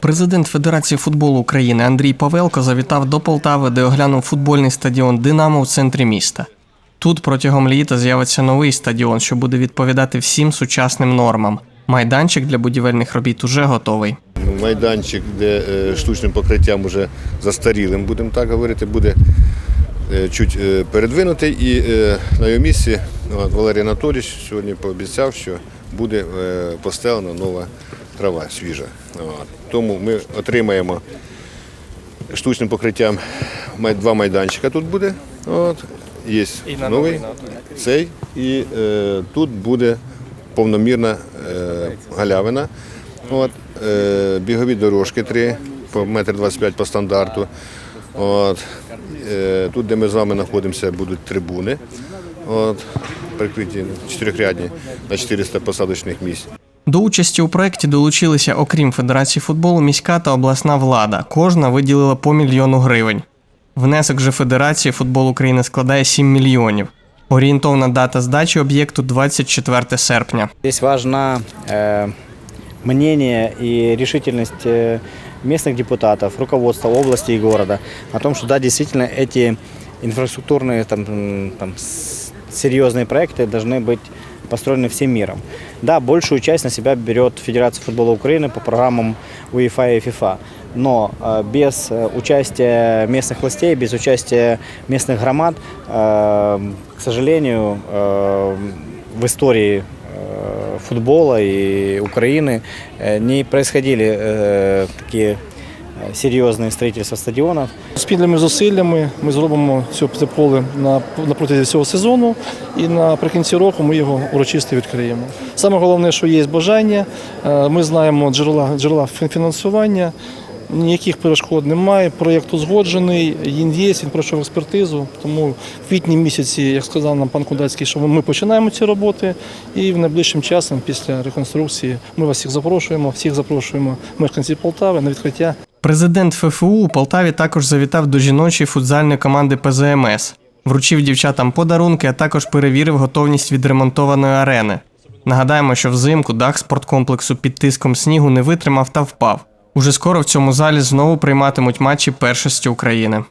Президент Федерації футболу України Андрій Павелко завітав до Полтави, де оглянув футбольний стадіон Динамо в центрі міста. Тут протягом літа з'явиться новий стадіон, що буде відповідати всім сучасним нормам. Майданчик для будівельних робіт уже готовий. майданчик, де е, штучним покриттям уже застарілим, будемо так говорити, буде е, чуть е, передвинутий. І на його місці Валерій Анатолійович сьогодні пообіцяв, що буде постелена нова трава свіжа. Тому ми отримаємо штучним покриттям два майданчика тут буде. От. Є новий, цей, і е, тут буде повномірна е, галявина. От, е, бігові дорожки три по метр 25 по стандарту. От, е, тут, де ми з вами знаходимося, будуть трибуни. От, прикриті чотирьохрядні на 400 посадочних місць. До участі у проєкті долучилися, окрім Федерації футболу, міська та обласна влада. Кожна виділила по мільйону гривень. Внесок же Федерації футболу України складає 7 мільйонів. Орієнтовна дата здачі об'єкту 24 серпня. Здесь важно э, мнение и решительность э, местных депутатов, руководства области и города о том, что да, действительно эти инфраструктурные там, м, там, с- серьезные проекты должны быть построены всем миром. Да, большую часть на себя берет Федерация футбола Украины по программам УЕФА и ФИФА. Но э, без э, участия местных властей, без участия местных громад, э, к сожалению, э, в истории э, футбола и Украины э, не происходили э, такие э, серьезные строительства стадионов. Спільними зусиллями ми зробимо це поле на, протязі всього сезону і наприкінці року ми його урочисто відкриємо. Саме головне, що є бажання, е, ми знаємо джерела, джерела фінансування, ніяких перешкод немає. Проєкт узгоджений, він є, він пройшов експертизу. Тому в квітні місяці, як сказав нам пан Кудацький, що ми починаємо ці роботи, і в найближчим часом, після реконструкції, ми вас всіх запрошуємо, всіх запрошуємо мешканців Полтави на відкриття Президент ФФУ у Полтаві також завітав до жіночої футзальної команди ПЗМС, вручив дівчатам подарунки, а також перевірив готовність відремонтованої арени. Нагадаємо, що взимку дах спорткомплексу під тиском снігу не витримав та впав. Уже скоро в цьому залі знову прийматимуть матчі першості України.